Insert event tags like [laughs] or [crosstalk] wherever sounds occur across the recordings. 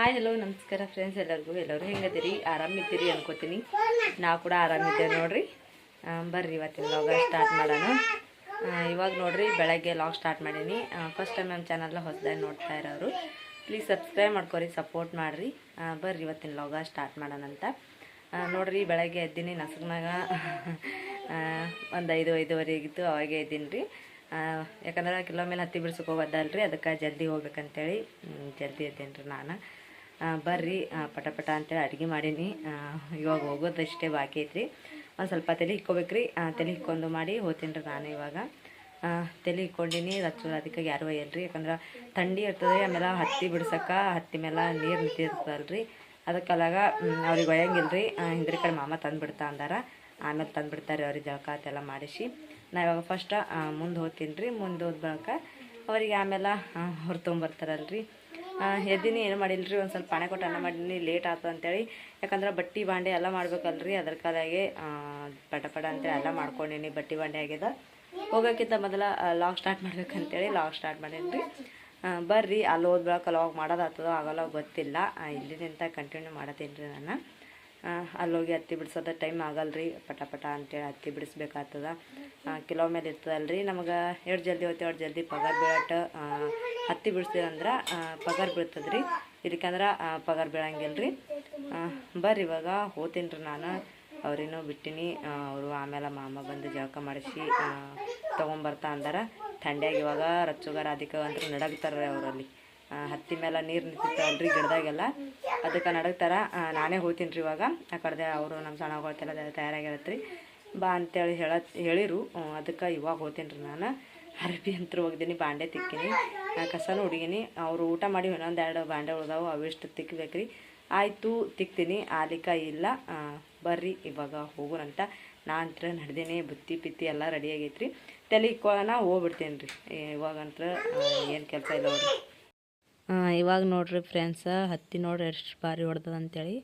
Hi hello ನಮಸ್ಕಾರ friends ಎಲ್ಲರಿಗೂ. ಎಲ್ಲರೂ ಹೆಂಗದಿರಿ? ಆರಾಮಿದ್ದೀರಿ ಅನ್ಕೋತೀನಿ. ನಾವು ಕೂಡ ಆರಾಮಿದ್ದೇವೆ ನೋಡ್ರಿ. ಬರ್ರಿ ಇವತ್ತಿನ ಲಾಗ ಸ್ಟಾರ್ಟ್ ಮಾಡೋಣ. ಇವಾಗ ನೋಡ್ರಿ, ಬೆಳಗ್ಗೆ ಲಾಗ್ ಸ್ಟಾರ್ಟ್ ಮಾಡೀನಿ. ಫಸ್ಟ್ ಟೈಮ್ ನಮ್ಮ ಚಾನಲ್ನ ಹೊಸದಾಗಿ ನೋಡ್ತಾ ಇರೋರು ಪ್ಲೀಸ್ ಸಬ್ಸ್ಕ್ರೈಬ್ ಮಾಡ್ಕೊರಿ ಸಪೋರ್ಟ್ ಮಾಡಿರಿ. ಬರ್ರಿ ಇವತ್ತಿನ ಲಾಗ ಸ್ಟಾರ್ಟ್ ಮಾಡೋಣ ಅಂತ. ನೋಡ್ರಿ, ಬೆಳಗ್ಗೆ ಎದ್ದೀನಿ ನಸಗ್ನಾಗ ಒಂದು ಐದು, ಐದುವರೆ ಅವಾಗೆ ಇದ್ದೀನಿ ರೀ ಯಾಕಂದ್ರೆ ಕಿಲೋ ಮೇಲೆ ಹತ್ತಿ ಬಿಡ್ಸಕ್ಕೆ ಹೋಗೋದಲ್ರಿ, ಅದಕ್ಕೆ ಜಲ್ದಿ ಹೋಗ್ಬೇಕಂತೇಳಿ ಜಲ್ದಿ ಇದ್ದೀನಿ ರೀ ನಾನು. ಬರ್ರಿ ಪಟ ಪಟ ಅಂತೇಳಿ ಅಡುಗೆ ಮಾಡೀನಿ. ಇವಾಗ ಹೋಗೋದಷ್ಟೇ ಬಾಕಿ ಐತ್ರಿ. ಒಂದು ಸ್ವಲ್ಪ ತಲೆ ಇಕ್ಕೋಬೇಕ್ರಿ ತಲೆ ಇಕ್ಕೊಂಡು ಮಾಡಿ ಹೋತೀನಿ ರೀ ನಾನು ಇವಾಗ. ತಲೆ ಇಕ್ಕೊಂಡಿನಿ ರಚ್ಚು ಅದಕ್ಕೆ ಯಾರು ಒಯ್ಯಲ್ರಿ. ಯಾಕಂದ್ರೆ ಥಂಡಿ ಇರ್ತದೆ, ಆಮೇಲೆ ಹತ್ತಿ ಬಿಡ್ಸಕ್ಕೆ, ಹತ್ತಿ ಮೇಲೆ ನೀರು ನಿಂತಿರ್ತದಲ್ರಿ. ಅದಕ್ಕಲಾಗ ಅವ್ರಿಗೆ ಒಯ್ಯಂಗಿಲ್ಲ ರೀ ಹಿಂದ್ರಿ ಕಡೆ ಮಾಮ ತಂದುಬಿಡ್ತಾ ಅಂದಾರ. ಆಮೇಲೆ ತಂದುಬಿಡ್ತಾರೆ ಅವ್ರಿಗೆ ಜಳಕ ಅದೆಲ್ಲ ಮಾಡಿಸಿ. ನಾ ಇವಾಗ ಫಸ್ಟ್ ಮುಂದೆ ಹೋತೀನಿ ರೀ. ಮುಂದೆ ಹೋದ ಬಳಿಕ ಅವರಿಗೆ ಆಮೇಲೆ ಹೊರ ತೊಗೊಂಬರ್ತಾರಲ್ರಿ ಎದ್ದೀನಿ ಏನು ಮಾಡಿಲ್ಲ ರೀ ಒಂದು ಸ್ವಲ್ಪ ಪಾನೆ ಕೊಟ್ಟು ಅನ್ನ ಮಾಡೀನಿ ಲೇಟ್ ಆಯ್ತು ಅಂತೇಳಿ. ಯಾಕಂದ್ರೆ ಬಟ್ಟೆ ಬಾಂಡೆ ಎಲ್ಲ ಮಾಡ್ಬೇಕಲ್ರಿ, ಅದ್ರ ಕಾಲಾಗೆ ಪಟ ಪಟ ಅಂತೇಳಿ ಎಲ್ಲ ಮಾಡ್ಕೊಂಡೀನಿ, ಬಟ್ಟೆ ಬಾಂಡೆ ಆಗ್ಯದ. ಹೋಗೋಕ್ಕಿಂತ ಮೊದಲ ಲಾಗ್ ಸ್ಟಾರ್ಟ್ ಮಾಡ್ಬೇಕಂತೇಳಿ ಲಾಗ್ ಸ್ಟಾರ್ಟ್ ಮಾಡೀನಿ ಬರ್ರಿ, ಅಲ್ಲಿ ಹೋದ ಬಳಿಕ ಲಾಗ್ ಮಾಡೋದಾಗ್ತದೋ ಆಗೋಲ್ಲ ಗೊತ್ತಿಲ್ಲ. ಇಲ್ಲಿಂದ ಕಂಟಿನ್ಯೂ ಮಾಡತ್ತೀನಿ ರೀ ನಾನು ಆ, ಅಲ್ಲಿ ಹೋಗಿ ಹತ್ತಿ ಬಿಡ್ಸೋದ ಟೈಮ್ ಆಗಲ್ರಿ ಪಟ ಪಟ ಅಂತೇಳಿ ಹತ್ತಿ ಬಿಡಿಸ್ಬೇಕಾಗ್ತದ. ಕಿಲೋ ಮೇಲೆ ಇರ್ತದಲ್ರಿ ನಮಗೆ ಎರಡು ಜಲ್ದಿ ಹೋಗ್ತೀವಿ ಎರಡು ಜಲ್ದಿ ಪಗಾರ ಬೀಳಟ ಹತ್ತಿ ಬಿಡಿಸ್ತೀವಂದ್ರೆ ಪಗಾರ ಬೀಳ್ತದ್ರಿ. ಇದಕ್ಕಂದ್ರೆ ಪಗಾರ ಬೀಳಂಗಿಲ್ಲ ರೀ ಬರ್ರಿ ಇವಾಗ ಹೋತೀನಿ ರೀ ನಾನು. ಅವ್ರೇನೋ ಬಿಟ್ಟಿನಿ. ಅವರು ಆಮೇಲೆ ಮಾಮ ಬಂದು ಜಳಕ ಮಾಡಿಸಿ ತೊಗೊಂಬರ್ತಾ ಅಂದಾರ. ಥಂಡ್ಯಾಗ ಇವಾಗ ರಚ್ಚುಗಾರ ಅದಕ್ಕೆ ಅಂದ್ರೆ ನಡಗ್ತಾರೆ ಅವರಲ್ಲಿ. ಹತ್ತಿ ಮೇಲೆ ನೀರು ನಿಂತಿರ್ತಾವಲ್ರಿ ಗಿಡದಾಗೆಲ್ಲ. ಅದಕ್ಕೆ ನಡಗ್ತಾರ ಥರ ನಾನೇ ಹೋಗ್ತೀನಿ ರೀ ಇವಾಗ. ಆ ಕಡೆ ಅವರು ನಮ್ಮ ಸಣ್ಣಗಳ್ತೆಲ್ಲ ತಯಾರಾಗಿರತ್ರಿ. ಬಾ ಅಂತೇಳಿ ಹೇಳ, ಹೇಳಿರು. ಅದಕ್ಕೆ ಇವಾಗ ಹೋಗ್ತೀನಿ ರೀ ನಾನು. ಅರಬಿ ಅಂತ ಹೋಗಿದ್ದೀನಿ, ಬಾಂಡೆ ತಿಕ್ಕಿನಿ. ಕಸನೂ ಹುಡುಗಿನಿ. ಅವರು ಊಟ ಮಾಡಿ ಇನ್ನೊಂದು ಎರಡು ಬಾಂಡೆ ಉಳ್ದಾವು ಅವಿಷ್ಟು ತಿಕ್ಕಬೇಕ್ರಿ ಆಯಿತು, ತಿಕ್ತೀನಿ. ಆಲಿಕ ಇಲ್ಲ. ಬರ್ರಿ, ಇವಾಗ ಹೋಗೋಣಂತ ನಾ ಅಂತ್ರ ನಡೆದೇನೆ, ಬುತ್ತಿ ಪಿತ್ತಿ ಎಲ್ಲ ರೆಡಿ ಆಗೈತ್ರಿ. ತಲೆ ಇಕ್ಕೊಳ್ಳೋಣ ಹೋಗ್ಬಿಡ್ತೀನಿ ರೀ ಇವಾಗಂತ್ರ ಏನು ಕೆಲಸ ಇಲ್ಲ ನೋಡ್ರಿ. ಇವಾಗ ನೋಡ್ರಿ ಫ್ರೆಂಡ್ಸ ಹತ್ತಿ ನೋಡ್ರಿ ಎಷ್ಟು ಬಾರಿ ಹೊಡ್ದದ ಅಂತೇಳಿ.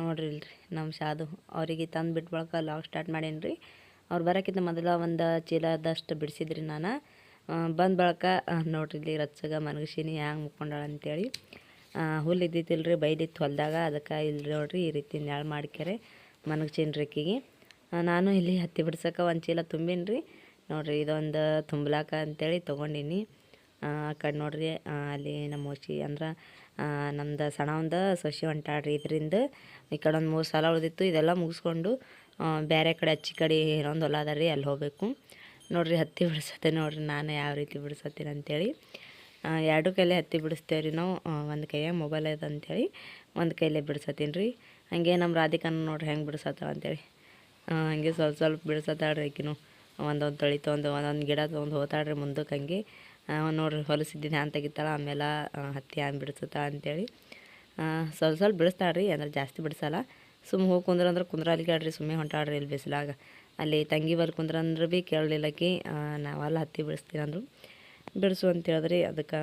ನೋಡ್ರಿ ಇಲ್ರಿ ನಮ್ಮ ಶಾದು ಅವರಿಗೆ ತಂದು ಬಿಟ್ಬಳಕ ಬಳಕ ಲಾಗ್ ಸ್ಟಾರ್ಟ್ ಮಾಡೀನಿ ರೀ ಅವ್ರು ಬರೋಕ್ಕಿಂತ ಮೊದಲ ಒಂದು ಚೀಲದಷ್ಟು ಬಿಡಿಸಿದ್ರಿ ನಾನು. ಬಂದ ಬಳಕ ನೋಡ್ರಿ ಇಲ್ಲಿ ರಚ್ಚಗ ಮನಗಿಸಿನಿ ಹ್ಯಾಂಗೆ ಮುಕ್ಕೊಂಡಾಳ ಅಂತೇಳಿ. ಹುಲ್ಲು ಇದ್ದಿತ್ತಿಲ್ರಿ, ಬೈದಿತ್ತು ಹೊಲದಾಗ. ಅದಕ್ಕೆ ಇಲ್ಲಿ ನೋಡ್ರಿ, ಈ ರೀತಿ ನೆಳ್ ಮಾಡ್ಕ್ಯಾರೆ ರೀ ರೀಕಿಗೆ ನಾನು ಇಲ್ಲಿ ಹತ್ತಿ ಬಿಡ್ಸಕ್ಕೆ ಒಂದು ಚೀಲ ತುಂಬೀನಿ ರೀ ನೋಡ್ರಿ ಇದೊಂದು ತುಂಬಲಾಕ ಅಂತೇಳಿ ತೊಗೊಂಡೀನಿ. ಆ ಕಡೆ ನೋಡ್ರಿ ಅಲ್ಲಿ ನಮ್ಮ ಮೋಶಿ ಅಂದ್ರೆ ನಮ್ದು ಸಣ್ಣ ಒಂದು, ಸೊಸಿ ಹೊಂಟಾಡ್ರಿ ಇದರಿಂದ ಈ ಕಡೆ ಒಂದು ಮೂರು ಸಲ ಉಳಿದಿತ್ತು. ಇದೆಲ್ಲ ಮುಗಿಸ್ಕೊಂಡು ಬೇರೆ ಕಡೆ ಅಚ್ಚಿ ಕಡೆ ಇನ್ನೊಂದು ಹೊಲ ಅದ ಅಲ್ಲಿ ಹೋಗಬೇಕು. ನೋಡ್ರಿ ಹತ್ತಿ ಬಿಡ್ಸತ್ತೆ ನೋಡ್ರಿ, ನಾನು ಯಾವ ರೀತಿ ಬಿಡ್ಸತ್ತೀನಿ ಅಂತೇಳಿ. ಎರಡು ಕೈಲೇ ಹತ್ತಿ ಬಿಡಿಸ್ತೇವೆ ರೀ ನಾವು ಒಂದು ಕೈಯಾಗ ಮೊಬೈಲ್ ಅದ ಅಂತೇಳಿ, ಒಂದು ಕೈಲೇ ಬಿಡ್ಸತ್ತೀನಿ ರೀ ಹಂಗೆ ನಮ್ಮ ರಾಧಿಕಾನ ನೋಡ್ರಿ ಹೆಂಗೆ ಬಿಡ್ಸತ್ತಾವ ಅಂತೇಳಿ. ಹಂಗೆ ಸ್ವಲ್ಪ ಸ್ವಲ್ಪ ಬಿಡಿಸತ್ತಾಳ್ರಿ ಆಕಿನು. ಒಂದೊಂದು ತಳಿ ತೊಗೊಂಡು ಒಂದೊಂದು ಗಿಡ ತೊಗೊಂಡು ಹೋತಾಳ್ರಿ ಮುಂದಕ್ಕೆ ಹಂಗೆ. ನೋಡ್ರಿ ಹೊಲಸಿದ್ದೀನಿ ಹ್ಯಾನ್ ತೆಗಿತಾಳೆ ಆಮೇಲೆ ಹತ್ತಿ ಹ್ಯಾನ್ ಬಿಡಿಸುತ್ತ ಅಂತೇಳಿ. ಸ್ವಲ್ಪ ಸ್ವಲ್ಪ ಬಿಡಿಸ್ತಾಳ್ರಿ ಅಂದ್ರೆ ಜಾಸ್ತಿ ಬಿಡಿಸಲ್ಲ. ಸುಮ್ಮನೆ ಹೋಗಿ ಕುಂದ್ರ ಅಂದ್ರೆ ಕುಂದ್ರ ಅಲ್ಲಿಗಾಡ್ರಿ ಸುಮ್ಮನೆ ಹೊಂಟಾಡ್ರಿ ಇಲ್ಲಿ ಬಿಸಿಲಾಗ. ಅಲ್ಲಿ ತಂಗಿ ಬಲ್ ಕುಂದ್ರ ಅಂದ್ರೆ ಭೀ ಕೇಳಲಿಲ್ಲಕ್ಕಿ ನಾವೆಲ್ಲ ಹತ್ತಿ ಬಿಡಿಸ್ತೀನಿ ಅಂದರು. ಬಿಡಿಸು ಅಂತ ಹೇಳಿದ್ರಿ, ಅದಕ್ಕೆ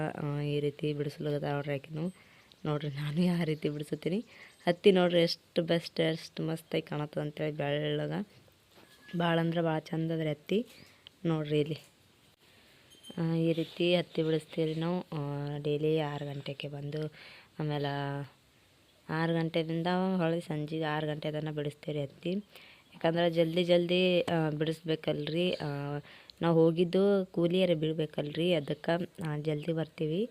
ಈ ರೀತಿ ಬಿಡಿಸ್ಲಾಗದಾವ್ರಿ ಆಕಿನೂ. ನೋಡ್ರಿ ನಾನು ಯಾವ ರೀತಿ ಬಿಡಿಸುತ್ತೀನಿ. ಹತ್ತಿ ನೋಡ್ರಿ ಎಷ್ಟು ಬೆಸ್ಟ್ ಎಷ್ಟು ಮಸ್ತಾಗಿ ಕಾಣತ್ತದ ಅಂತೇಳಿ ಬೆಳ್ಳಗ. ಭಾಳ ಅಂದ್ರೆ ಭಾಳ ಚಂದ ರೀ ಹತ್ತಿ ನೋಡ್ರಿ ಇಲ್ಲಿ. ಈ ರೀತಿ ಹತ್ತಿ ಬಿಡಿಸ್ತೀವಿ ನಾವು. ಡೈಲಿ ಆರು ಗಂಟೆಗೆ ಬಂದು ಆಮೇಲೆ ಆರು ಗಂಟೆಯಿಂದ ಹೊಳ್ಳಿ ಸಂಜೆ ಆರು ಗಂಟೆ ತನಕ ಬಿಡಿಸ್ತೀವಿ ರೀ ಹತ್ತಿ ಯಾಕಂದ್ರೆ ಜಲ್ದಿ ಜಲ್ದಿ ಬಿಡಿಸ್ಬೇಕಲ್ರಿ. ನಾವು ಹೋಗಿದ್ದು ಕೂಲಿಯರ ಬಿಡಬೇಕಲ್ರಿ ಅದಕ್ಕೆ ಜಲ್ದಿ ಬರ್ತೀವಿ.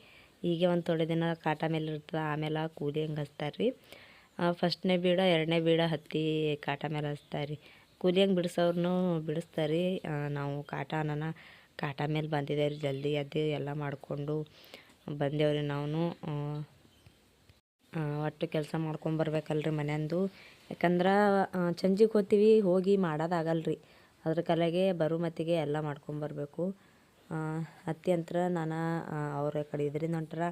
ಹೀಗೆ ಒಂದು ಥೋಡೆ ದಿನ ಕಾಟ ಮೇಲೆ ಇರ್ತದೆ, ಆಮೇಲೆ ಕೂಲಿ ಹಂಗೆ ಹಚ್ತಾರೆ ರೀ ಫಸ್ಟ್ನೇ ಬೀಡ, ಎರಡನೇ ಬೀಡ ಹತ್ತಿ ಕಾಟ ಮೇಲೆ ಹಚ್ತಾರೆ ರೀ ಕೂಲಿ ಹಂಗೆ ಬಿಡಿಸೋರ್ನು ಬಿಡಿಸ್ತಾರೆ ನಾವು ಕಾಟ ಕಾಟ ಮೇಲೆ ಬಂದಿದ್ದೇವೆ ರೀ ಜಲ್ದಿ ಎದ್ದು ಎಲ್ಲ ಮಾಡಿಕೊಂಡು ಬಂದೇವ್ರಿ ನಾವು ಒಟ್ಟು ಕೆಲಸ ಮಾಡ್ಕೊಂಬರ್ಬೇಕಲ್ರಿ ಮನೆಯಂದು ಯಾಕಂದ್ರೆ ಚಂಜಿಗೆ ಹೋಗ್ತೀವಿ ಹೋಗಿ ಮಾಡೋದಾಗಲ್ರಿ. ಅದ್ರ ಕಲೆಗೆ ಬರೋ ಮತ್ತಿಗೆ ಎಲ್ಲ ಮಾಡ್ಕೊಂಬರ್ಬೇಕು ಅತ್ತಿ ಅಂತರ ನಾನು ಅವ್ರ ಕಡೆ ಇದ್ರಿಂದ ಹೊಂಟ್ರ,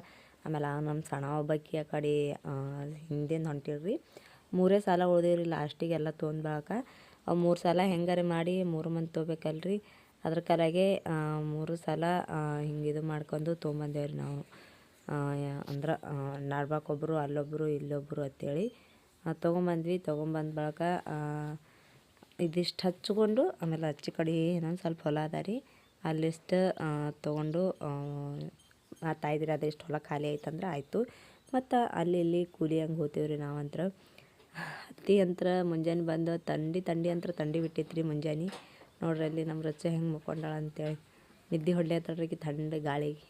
ಆಮೇಲೆ ನಮ್ಮ ಸಣ್ಣ ಒಬ್ಬಾಕಿ ಆ ಕಡೆ ಹಿಂದಿಂದ ಹೊಂಟಿವ್ರಿ ಮೂರೇ ಸಾಲ ಉಳ್ದೀವ್ರಿ ಲಾಸ್ಟಿಗೆ ಎಲ್ಲ ತೊಗೊಂಡ್ ಬರಾಕ ಅವು ಮೂರು ಸಲ ಹೆಂಗಾರೆ ಮಾಡಿ ಮೂರು ಮಂದಿ ತೊಗೋಬೇಕಲ್ರಿ. ಅದ್ರ ಕಲಾಗೆ ಮೂರು ಸಲ ಹಿಂಗೆ ಇದು ಮಾಡ್ಕೊಂಡು ತೊಗೊಂಬಂದೇವ್ರಿ ನಾವು. ಅಂದ್ರೆ ನಡ್ಬಾಕೊಬ್ಬರು ಅಲ್ಲೊಬ್ಬರು ಇಲ್ಲೊಬ್ಬರು ಅಂತೇಳಿ ತೊಗೊಂಬಂದ್ವಿ. ತೊಗೊಂಬಂದ ಬಳಕ ಇದಿಷ್ಟು ಹಚ್ಕೊಂಡು, ಆಮೇಲೆ ಹಚ್ಚಿ ಕಡೆ ಇನ್ನೊಂದು ಸ್ವಲ್ಪ ಹೊಲ ಅದ ರೀ. ಅಲ್ಲಿಷ್ಟು ತೊಗೊಂಡು, ಆ ಅದಿಷ್ಟು ಹೊಲ ಖಾಲಿ ಆಯ್ತಂದ್ರೆ ಆಯಿತು. ಮತ್ತು ಅಲ್ಲಿ ಇಲ್ಲಿ ಕೂಲಿ ಹಂಗೆ ಹೋಗ್ತೀವ್ರಿ ರೀ ನಾವಂತ್ರ. ಹತ್ತಿ ಅಂತ್ರ ಮುಂಜಾನೆ ಬಂದು ತಂಡಿ ತಂಡಿ ಅಂತ್ರ ತಂಡಿ ಬಿಟ್ಟಿತ್ತು ರೀ ಮುಂಜಾನೆ. ನೋಡ್ರಿ ಅಲ್ಲಿ ನಮ್ಮ ರೊಚ್ಚ ಹೆಂಗೆ ಮುಕ್ಕೊಂಡಾಳ ಅಂತೇಳಿ. ನಿದ್ದೆ ಹೊಡ್ಲತ್ತಳ್ರಿ ಥಂಡ್ ಗಾಳಿಗೆ.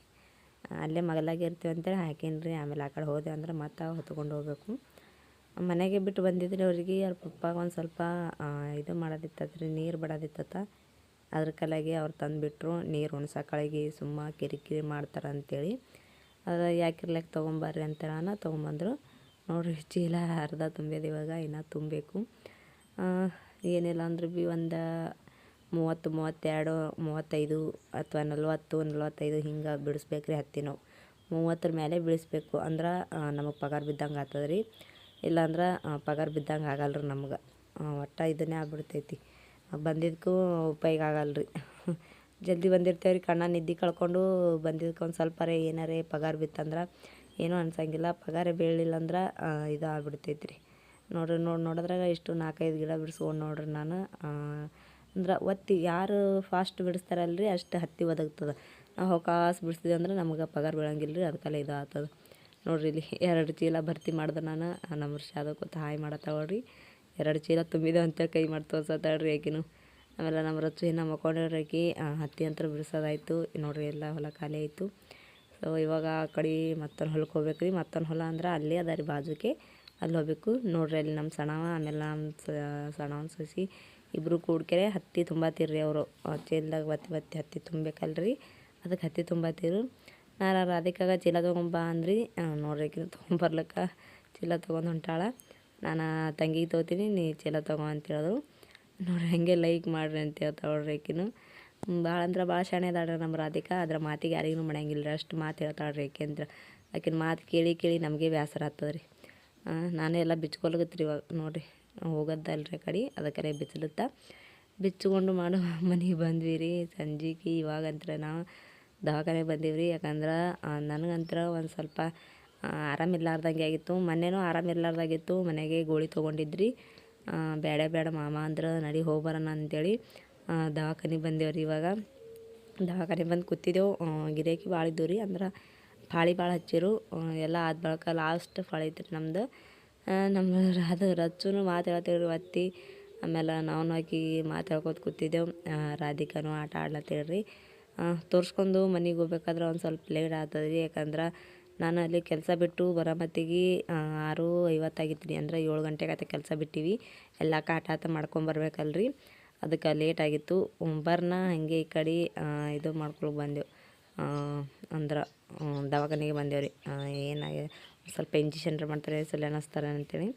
ಅಲ್ಲೇ ಮಗಲಾಗೆ ಇರ್ತೀವಿ ಅಂತೇಳಿ ಹಾಕೀನಿ ರೀ ಆಮೇಲೆ ಆ ಕಡೆ ಹೋದೆ ಅಂದ್ರೆ ಮತ್ತೆ ಹೊತ್ಕೊಂಡು ಹೋಗ್ಬೇಕು. ಮನೆಗೆ ಬಿಟ್ಟು ಬಂದಿದ್ರಿ ಅವ್ರಿಗೆ ಅವ್ರ ಪಪ್ಪಾಗ ಒಂದು ಸ್ವಲ್ಪ ಇದು ಮಾಡೋದಿತ್ತದ ರೀ ನೀರು ಬಿಡೋದಿತ್ತತ ಅದ್ರ ಕಲಾಗಿ ಅವ್ರು ತಂದುಬಿಟ್ರು. ನೀರು ಉಣ್ಸಕ್ಕಳಿಗೆ ಸುಮ್ಮ ಕಿರಿಕಿರಿ ಮಾಡ್ತಾರೆ ಅಂತೇಳಿ. ಅದು ಯಾಕಿರ್ಲಕ್ಕೆ ತೊಗೊಂಬರ್ರಿ ಅಂತೇಳಿ ನಾನು ತೊಗೊಂಬಂದರು. ನೋಡ್ರಿ, ಚೀಲ ಅರ್ಧ ತುಂಬ್ಯದ ಇವಾಗ, ಇನ್ನೂ ತುಂಬಬೇಕು. ಏನಿಲ್ಲ ಅಂದ್ರೆ ಭೀ ಒಂದು ಮೂವತ್ತು, ಮೂವತ್ತೆರಡು, ಮೂವತ್ತೈದು ಅಥವಾ ನಲ್ವತ್ತು, ನಲ್ವತ್ತೈದು ಹಿಂಗೆ ಬಿಡಿಸ್ಬೇಕು ರೀ ಹತ್ತಿ ನಾವು. ಮೂವತ್ತರ ಮೇಲೆ ಬಿಡಿಸ್ಬೇಕು ಅಂದ್ರೆ ನಮಗೆ ಪಗಾರ ಬಿದ್ದಂಗೆ ಆಗ್ತದೆ ರೀ ಇಲ್ಲಾಂದ್ರೆ ಪಗಾರ ಬಿದ್ದಂಗೆ ಆಗಲ್ಲ ರೀ ನಮ್ಗೆ ಒಟ್ಟು ಇದನ್ನೇ ಆಗ್ಬಿಡ್ತೈತಿ. ಬಂದಿದ್ದಕ್ಕೂ ಉಪಯೋಗ ಆಗಲ್ಲ ರೀ [laughs] ಜಲ್ದಿ ಬಂದಿರ್ತೇವೆ ರೀ ಕಣ್ಣ, ನಿದ್ದೆ ಕಳ್ಕೊಂಡು ಬಂದಿದ್ದಕ್ಕೆ ಒಂದು ಸ್ವಲ್ಪರೇ ಏನಾರೇ ಪಗಾರ ಬಿತ್ತಂದ್ರೆ ಏನೂ ಅನ್ಸಂಗಿಲ್ಲ. ಪಗಾರ ಬೀಳಲಿಲ್ಲ ಅಂದ್ರೆ ಇದು ಆಗ್ಬಿಡ್ತೈತಿ ರೀ ನೋಡ್ರಿ, ನೋಡಿ, ನೋಡಿದ್ರಾಗ ಇಷ್ಟು ನಾಲ್ಕೈದು ಗಿಡ ಬಿಡಿಸ್ಕೊಂಡು ನೋಡ್ರಿ ನಾನು. ಅಂದ್ರೆ ಒತ್ತಿ, ಯಾರು ಫಾಸ್ಟ್ ಬಿಡಿಸ್ತಾರಲ್ರಿ, ಅಷ್ಟು ಹತ್ತಿ ಒದಗ್ತದೆ. ನಾವು ಹೊಕಾಸ್ ಬಿಡಿಸ್ತೀವಿ ಅಂದ್ರೆ ನಮ್ಗೆ ಪಗಾರ ಬೀಳಂಗಿಲ್ಲ ರೀ ಅದಕ್ಕೆಲ್ಲ ಇದು ಆಗ್ತದೆ ನೋಡ್ರಿ, ಇಲ್ಲಿ ಎರಡು ಚೀಲ ಭರ್ತಿ ಮಾಡ್ದೆ ನಾನು. ನಮ್ಮ ಕೂತ ಹಾಯ್ ಮಾಡತ್ತವಳ್ರಿ ಎರಡು ಚೀಲ ತುಂಬಿದೆ ಅಂತೇಳಿ ಕೈ ಮಾಡಿ ತೋರ್ಸತ್ತಾಳ್ರಿ ಆಕಿನೂ. ಆಮೇಲೆ ನಮ್ಮ ರಚ್ಚು ಇನ್ನು ಮಕ್ಕೊಂಡಿರೋಕೆ ಹತ್ತಿ ಅಂತ ಬಿಡಿಸೋದಾಯ್ತು. ನೋಡ್ರಿ, ಎಲ್ಲ ಹೊಲ ಖಾಲಿ ಆಯಿತು. ಸೊ ಇವಾಗ ಆ ಕಡೆ ಮತ್ತೊಂದು ಹೊಲಕ್ಕೆ ಹೋಗ್ಬೇಕು ರೀ. ಮತ್ತೊಂದು ಹೊಲ ಅಂದ್ರೆ ಅಲ್ಲೇ ಅದ ರೀ ಬಾಜುಕೆ. ಅಲ್ಲಿ ಹೋಗ್ಬೇಕು. ನೋಡ್ರಿ ಅಲ್ಲಿ ನಮ್ಮ ಸಣ್ಣವ ಆಮೇಲೆ ನಮ್ಮ ಸಣ್ಣವನ ಸಸಿ ಇಬ್ಬರು ಕೂಡ್ಕೆರೆ ಹತ್ತಿ ತುಂಬತ್ತಿರ್ರಿ ಅವರು. ಚೀಲದಾಗ ಬತ್ತಿ ಬತ್ತಿ ಹತ್ತಿ ತುಂಬಬೇಕಲ್ರಿ. ಅದಕ್ಕೆ ಹತ್ತಿ ತುಂಬತ್ತಿರು ನಾನು ರಾಧಿಕಾಗ ಚೀಲ ತೊಗೊಂಬ ಅಂದ್ರಿ. ಆ, ನೋಡ್ರಿ ಆಕಿನ ತೊಗೊಂಬರ್ಲಿಕ್ಕೆ ಚೀಲ ತೊಗೊಂಡು ಹೊಂಟಾಳ. ನಾನು ತಂಗಿಗೆ ತೊಗೋತೀನಿ ನೀ ಚೀಲ ತೊಗೊ ಅಂತ ಹೇಳಿದ್ರು. ನೋಡ್ರಿ ಹಂಗೆ ಲೈಕ್ ಮಾಡ್ರಿ ಅಂತ ಹೇಳ್ತಾಳೆ ನೋಡ್ರಿ ಆಕಿನು. ಭಾಳ ಅಂದ್ರೆ ಭಾಳ ಶಾಣೆ ಅದಾಳ್ರಿ ನಮ್ಮ ರಾಧಿಕಾ. ಅದ್ರ ಮಾತಿಗೆ ಯಾರಿಗೂ ಮಾಡಂಗಿಲ್ಲ ರೀ ಅಷ್ಟು ಮಾತು ಹೇಳ್ತಾಳೆ ರೀ ಆಕೆ ಅಂದ್ರೆ ಆಕಿನ ಮಾತು ಕೇಳಿ ಕೇಳಿ ನಮಗೆ ಬೇಸರ ಆಗ್ತದೆ ರೀ ನಾನು ಎಲ್ಲ ಬಿಚ್ಕೊಳಗತ್ರಿ ಇವಾಗ, ನೋಡಿರಿ ಹೋಗೋದಲ್ರಿ ಆ ಕಡೆ ಅದಕ್ಕೆ ಬಿಚ್ಚಲತ್ತ ಬಿಚ್ಚಿಕೊಂಡು ಮಾಡು ಮನೆಗೆ ಬಂದ್ವಿ ರೀ ಸಂಜೆಗೆ ಇವಾಗಂತ್ರ ನಾವು ದವಾಖಾನೆಗೆ ಬಂದೀವಿ ರೀ ಯಾಕಂದ್ರೆ ನನಗಂತ್ರ ಒಂದು ಸ್ವಲ್ಪ ಆರಾಮ ಆರಾಮಿಲ್ಲಾರ್ದಂಗೆ ಆಗಿತ್ತು. ಮೊನ್ನೆನೂ ಆರಾಮಿಲ್ಲಾರ್ದಾಗಿತ್ತು ಮನೆಗೆ ಗೋಳಿ ತೊಗೊಂಡಿದ್ರಿ. ಬೇಡ ಬೇಡ ಮಾಮ ಅಂದ್ರೆ ನಡಿ ಹೋಗಿ ಬರೋಣ ಅಂತೇಳಿ. ದವಾಖಾನೆಗೆ ಬಂದೇವ್ರಿ ಇವಾಗ. ದವಾಖಾನೆ ಬಂದು ಕೂತಿದ್ದೆವು. ಗಿರಾಕಿ ಭಾಳ ಇದ್ದವು ರೀ ಅಂದ್ರೆ ಫಾಳಿ ಭಾಳ ಹಚ್ಚಿರು. ಎಲ್ಲ ಆದ ಬಳಿಕ ಲಾಸ್ಟ್ ಫಾಳಿ ಐತ್ರಿ ನಮ್ದು. ಆ, ನಮ್ಮ ಅದು ರಚ್ಚುನು ಮಾತಾಡ್ತೀವಿ ಒತ್ತಿ ಆಮೇಲೆ ನಾವು ಆಕಿ ಮಾತಾಡ್ಕೊತ ಕೂತಿದ್ದೆವು. ರಾಧಿಕಾನು ಆಟ ರೀ ತೋರಿಸ್ಕೊಂಡು ಮನೆಗೆ ಹೋಗ್ಬೇಕಾದ್ರೆ ಒಂದು ಸ್ವಲ್ಪ ಲೇಟ್ ಆಗ್ತದೆ ರೀ ಯಾಕಂದ್ರೆ ನಾನು ಅಲ್ಲಿ ಕೆಲಸ ಬಿಟ್ಟು ಬರೋ ಮತ್ತಿಗೆ ಆರು ಐವತ್ತಾಗಿತ್ತು ರೀ ಅಂದ್ರೆ ಏಳು ಗಂಟೆಗೆ ಆತ ಕೆಲಸ ಬಿಟ್ಟಿವಿ. ಎಲ್ಲ ಕಾಟ ಆಟ ಮಾಡ್ಕೊಂಬರ್ಬೇಕಲ್ರಿ ಅದಕ್ಕೆ ಲೇಟ್ ಆಗಿತ್ತು. ಬರ್ನ ಹಾಗೆ ಈ ಕಡೆ ಇದು ಮಾಡ್ಕೊಳಕ್ಕೆ ಬಂದೆವು. ಅಂದ್ರೆ ದವಾಖಾನೆಗೆ ಬಂದೇವು ರೀ. ಏನಾಗಿದೆ ಸ್ವಲ್ಪ ಇಂಜೆಕ್ಷನ್ರ ಮಾಡ್ತಾರೆ ಸಲ ಅನ್ನಿಸ್ತಾರೆ ಅಂತೇಳಿ.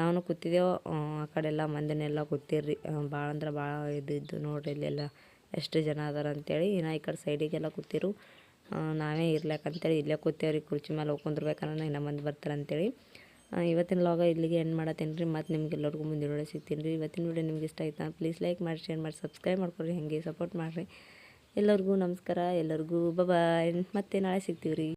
ನಾವು ಕೂತಿದ್ದೆವು ಆ ಕಡೆ ಎಲ್ಲ ಮಂದಿನೆಲ್ಲ ಕೂತಿರ್ರಿ. ಭಾಳ ಅಂದ್ರೆ ಭಾಳ ಇದು ಇದ್ದು ನೋಡ್ರಿ ಇಲ್ಲೆಲ್ಲ ಎಷ್ಟು ಜನ ಅದಾರ ಅಂತೇಳಿ. ಇನ್ನು ಈ ಕಡೆ ಸೈಡಿಗೆಲ್ಲ ಕೂತಿರು. ನಾವೇ ಇರ್ಲಕ್ಕಂತೇಳಿ ಇಲ್ಲೇ ಕೂತೇವ್ರಿ. ಕುರ್ಚಿ ಮೇಲೆ ಹೋಗ್ಕೊಂಡಿರ್ಬೇಕಂದ್ರೆ ಇನ್ನೂ ಮಂದಿ ಬರ್ತಾರೆ ಅಂತೇಳಿ. ಇವತ್ತಿನ ಲಾಗ ಇಲ್ಲಿಗೆ ಎಂಡ್ ಮಾಡತ್ತೇನ್ರಿ. ರೀ ಮತ್ತು ನಿಮ್ಗೆಲ್ಲರಿಗೂ ಮುಂದಿನ ವಿಡಿಯೋ ಸಿಗ್ತೀನಿ ರೀ. ಇವತ್ತಿನ ವಿಡಿಯೋ ನಿಮ್ಗೆ ಇಷ್ಟ ಆಯ್ತಾ? ಪ್ಲೀಸ್ ಲೈಕ್ ಮಾಡಿ ಶೇರ್ ಮಾಡಿ ಸಬ್ಸ್ಕ್ರೈಬ್ ಮಾಡ್ಕೊರಿ ಹಾಗೆ ಸಪೋರ್ಟ್ ಮಾಡಿರಿ. ಎಲ್ಲರಿಗೂ ನಮಸ್ಕಾರ. ಎಲ್ಲರಿಗೂ ಬಬಾಯ್ ಮತ್ತೆ ನಾಳೆ ಸಿಗ್ತೀವಿ ರೀ